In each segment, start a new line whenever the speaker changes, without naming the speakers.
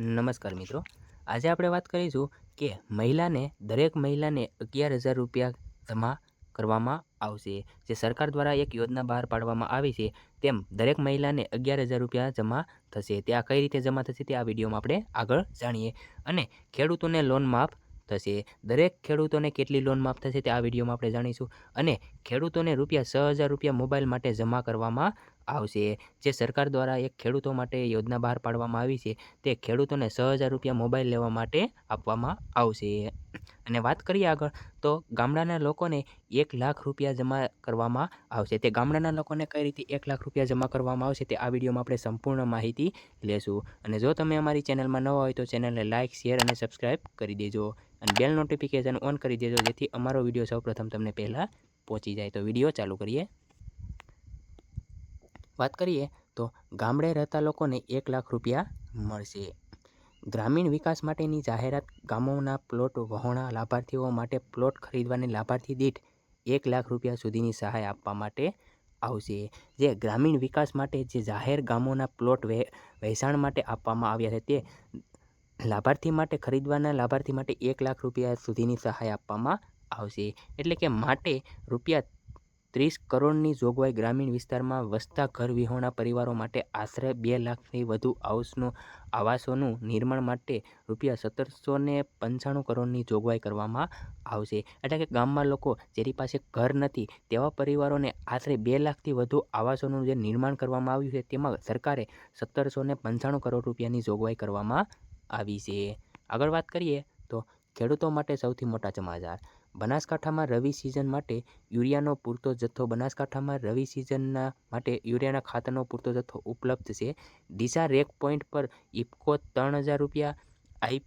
નમસ્કાર મિત્રો. આજે આપણે વાત કરીશું કે મહિલાને, દરેક મહિલાને અગિયાર હજાર રૂપિયા જમા કરવામાં આવશે. જે સરકાર દ્વારા એક યોજના બહાર પાડવામાં આવી છે, તેમ દરેક મહિલાને અગિયાર હજાર રૂપિયા જમા થશે. તે આ કઈ રીતે જમા થશે તે આ વિડીયોમાં આપણે આગળ જાણીએ. અને ખેડૂતોને લોન માફ થશે. દરેક ખેડૂતોને કેટલી લોન માફ થશે તે આ વિડીયોમાં આપણે જાણીશું. અને ખેડૂતોને રૂપિયા છ હજાર રૂપિયા મોબાઈલ માટે જમા કરવામાં આવશે. જે સરકાર દ્વારા એક ખેડૂતો માટે યોજના બહાર પાડવામાં આવી છે, તે ખેડૂતોને છ હજાર રૂપિયા મોબાઈલ લેવા માટે આપવામાં આવશે. અને વાત કરીએ આગળ, તો ગામડાના લોકોને એક લાખ રૂપિયા જમા કરવામાં આવશે. તે ગામડાના લોકોને કઈ રીતે એક લાખ રૂપિયા જમા કરવામાં આવશે તે આ વિડીયોમાં આપણે સંપૂર્ણ માહિતી લેશું. અને જો તમે અમારી ચેનલમાં નવા હોય તો ચેનલને લાઇક શેર અને સબસ્ક્રાઈબ કરી દેજો. અને બેલ નોટિફિકેશન ઓન કરી દેજો જેથી અમારો વીડિયો સૌપ્રથમ તમને પહેલાં પહોંચી જાય. તો વીડિયો ચાલુ કરીએ. વાત કરીએ તો ગામડે રહેતા લોકોને એક લાખ રૂપિયા મળશે. ગ્રામીણ વિકાસ માટેની જાહેરાત ગામોના પ્લોટ વહોણા લાભાર્થીઓ માટે પ્લોટ ખરીદવાની લાભાર્થી દીઠ એક લાખ રૂપિયા સુધીની સહાય આપવા માટે આવશે. જે ગ્રામીણ વિકાસ માટે જે જાહેર ગામોના પ્લોટ વે વેચાણ માટે આપવામાં આવ્યા છે, તે લાભાર્થી માટે ખરીદવાના લાભાર્થી માટે એક લાખ રૂપિયા સુધીની સહાય આપવામાં આવશે. એટલે કે માટે રૂપિયા ત્રીસ કરોડની જોગવાઈ ગ્રામીણ વિસ્તારમાં વસતા ઘર વિહોણા પરિવારો માટે આશરે બે લાખથી વધુ હાઉસનું, આવાસોનું નિર્માણ માટે રૂપિયા સત્તરસો ને પંચાણું કરોડની જોગવાઈ કરવામાં આવશે. એટલે કે ગામમાં લોકો જેની પાસે ઘર નથી, તેવા પરિવારોને આશરે બે લાખથી વધુ આવાસોનું જે નિર્માણ કરવામાં આવ્યું છે, તેમાં સરકારે સત્તરસો ને પંચાણું કરોડ રૂપિયાની જોગવાઈ કરવામાં આવી છે. આગળ વાત કરીએ તો ખેડૂતો માટે સૌથી મોટા સમાચાર. બનાસકાંઠામાં રવિ સિઝન માટે યુરિયાનો પૂરતો જથ્થો બનાસકાંઠામાં રવિ સિઝનના માટે યુરિયાના ખાતરનો પૂરતો જથ્થો ઉપલબ્ધ છે. ડીસા રેક પોઈન્ટ પર ઇફકો ત્રણ હજાર રૂપિયા, આઈ,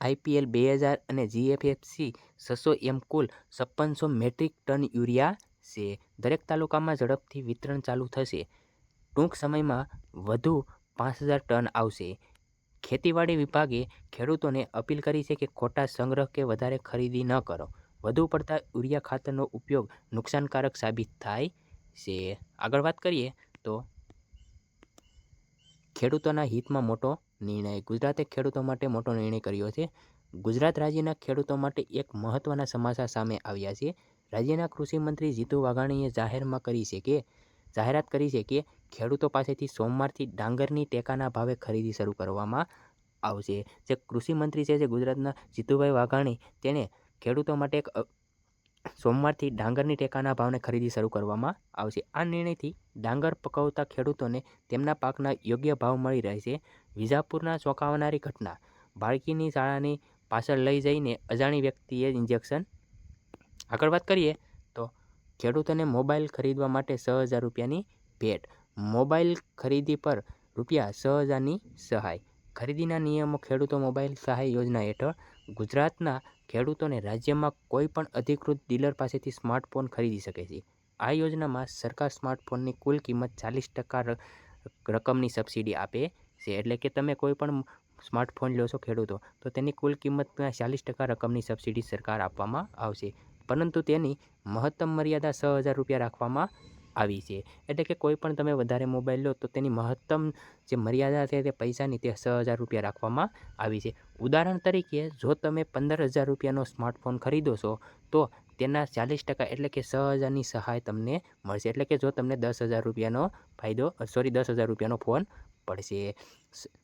આઈપીએલ બે હજાર અને જીએફએફસી છસો એમ કુલ છપ્પનસો મેટ્રિક ટન યુરિયા છે. દરેક તાલુકામાં ઝડપથી વિતરણ ચાલુ થશે. ટૂંક સમયમાં વધુ પાંચ હજાર ટન આવશે. ખેતીવાડી વિભાગે ખેડૂતોને અપીલ કરી છે કે ખોટા સંગ્રહ કે વધારે ખરીદી ન કરો. વધુ પડતા યુરિયા ખાતરનો ઉપયોગ નુકસાનકારક સાબિત થાય છે. આગળ વાત કરીએ તો ખેડૂતોના હિતમાં મોટો નિર્ણય, ગુજરાતે ખેડૂતો માટે મોટો નિર્ણય કર્યો છે. ગુજરાત રાજ્યના ખેડૂતો માટે એક મહત્ત્વના સમાચાર સામે આવ્યા છે. રાજ્યના કૃષિ મંત્રી જીતુ વાઘાણીએ જાહેરમાં કરી છે કે, જાહેરાત કરી છે કે ખેડૂતો પાસેથી સોમવારથી ડાંગરની ટેકાના ભાવે ખરીદી શરૂ કરવામાં આવશે. જે કૃષિમંત્રી છે, જે ગુજરાતના જીતુભાઈ વાઘાણી, તેણે ખેડૂતો માટે એક સોમવારથી ડાંગરની ટેકાના ભાવને ખરીદી શરૂ કરવામાં આવશે. આ નિર્ણયથી ડાંગર પકવતા ખેડૂતોને તેમના પાકના યોગ્ય ભાવ મળી રહેશે. વિજાપુરના ચોંકાવનારી ઘટના. બાળકીની શાળાની પાછળ લઈ જઈને અજાણી વ્યક્તિએ ઇન્જેક્શન. આગળ વાત કરીએ તો ખેડૂતોને મોબાઈલ ખરીદવા માટે છ હજાર રૂપિયાની ભેટ. મોબાઈલ ખરીદી પર રૂપિયા છ હજારની સહાય. ખરીદીના નિયમો ખેડૂતો મોબાઈલ સહાય યોજના હેઠળ ગુજરાતના ખેડૂતોને રાજ્યમાં કોઈપણ અધિકૃત ડીલર પાસેથી સ્માર્ટફોન ખરીદી શકે છે. આ યોજનામાં સરકાર સ્માર્ટફોનની કુલ કિંમત ચાલીસ ટકા રકમની સબસિડી આપે છે. એટલે કે તમે કોઈપણ સ્માર્ટફોન લો છો ખેડૂતો, તો તેની કુલ કિંમતના ચાલીસ ટકા રકમની સબસિડી સરકાર આપવામાં આવશે. પરંતુ તેની મહત્તમ મર્યાદા છ હજાર રૂપિયા રાખવામાં આવી છે. એટલે કે કોઈ પણ તમે વધારે મોબાઈલ લો તો તેની મહત્તમ જે મર્યાદા છે તે પૈસાની તે છ હજાર રૂપિયા રાખવામાં આવી છે. ઉદાહરણ તરીકે, જો તમે પંદર હજાર રૂપિયાનો સ્માર્ટફોન ખરીદો છો, તો તેના ચાલીસ ટકા એટલે કે છ હજારની સહાય તમને મળશે. એટલે કે જો તમને દસ હજાર રૂપિયાનો ફાયદો સોરી દસ હજાર રૂપિયાનો ફોન પડશે.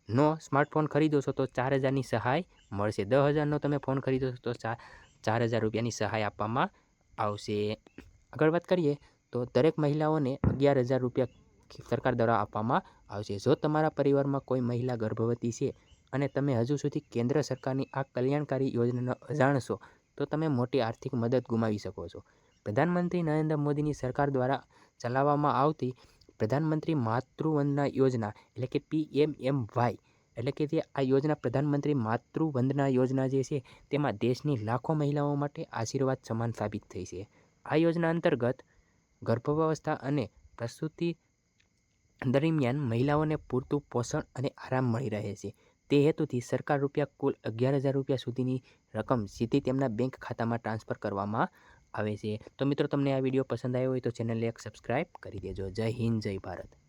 નો સ્માર્ટફોન ખરીદો છો તો ચાર હજારની સહાય મળશે. દસ હજારનો તમે ફોન ખરીદો છો તો ચાર ચાર હજાર રૂપિયાની સહાય આપવામાં આવશે. આગળ વાત કરીએ તો દરેક મહિલાઓને અગિયાર હજાર રૂપિયા સરકાર દ્વારા આપવામાં આવશે. જો તમારા પરિવારમાં કોઈ મહિલા ગર્ભવતી છે અને તમે હજુ સુધી કેન્દ્ર સરકારની આ કલ્યાણકારી યોજનાનો અજાણશો તો તમે મોટી આર્થિક મદદ ગુમાવી શકો છો. પ્રધાનમંત્રી નરેન્દ્ર મોદીની સરકાર દ્વારા ચલાવવામાં આવતી પ્રધાનમંત્રી માતૃવંદના યોજના, એટલે કે પી એમ એમ વાય, એટલે કે જે આ યોજના પ્રધાનમંત્રી માતૃવંદના યોજના જે છે, તેમાં દેશની લાખો મહિલાઓ માટે આશીર્વાદ સમાન સાબિત થઈ છે. આ યોજના અંતર્ગત ગર્ભાવસ્થા અને પ્રસૂતિ દરમિયાન મહિલાઓને પૂરતું પોષણ અને આરામ મળી રહે છે. તે હેતુથી સરકાર રૂપિયા કુલ અગિયાર હજાર રૂપિયા સુધીની રકમ સીધી તેમના બેંક ખાતામાં ટ્રાન્સફર કરવામાં આવે છે. તો મિત્રો, તમને આ વીડિયો પસંદ આવ્યો હોય તો ચેનલને એક સબસ્ક્રાઈબ કરી દેજો. જય હિન્દ, જય ભારત.